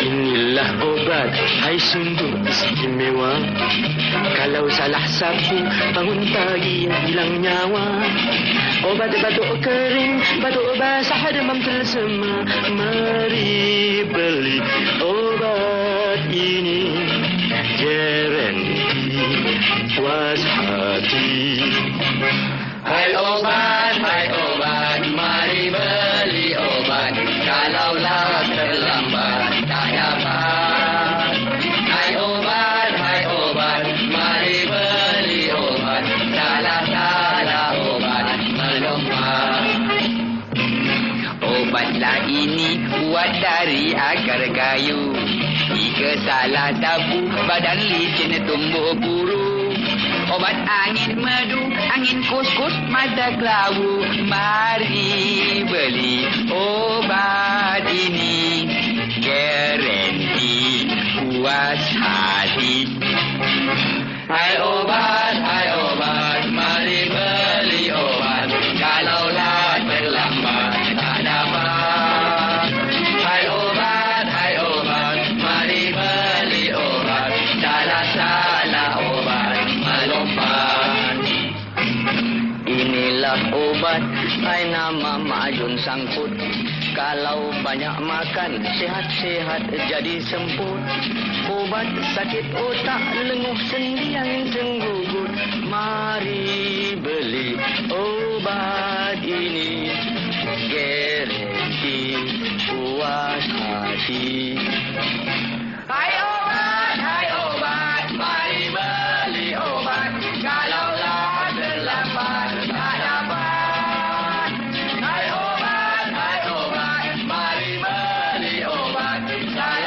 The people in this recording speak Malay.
Inilah obat, hai sungguh istimewa. Kalau salah sapu, bangun pagi hilang nyawa. Obat batuk kering, batuk basah demam tersema. Mari beli obat ini. Garanti puas hati. Obatlah ini buat dari agar kayu. Jika salah sapu, badan licin tumbuh buru. Obat angin madu, angin kus-kus, mata kelabu. Mari beli obat ini. Garanti puas hati. Inilah obat, hai nama Majun Sangkut. Kalau banyak makan, sehat-sehat jadi semput. Obat sakit otak, lenguh sendi yang senggugut. Mari beli obat ini. Garanti puas hati. Hai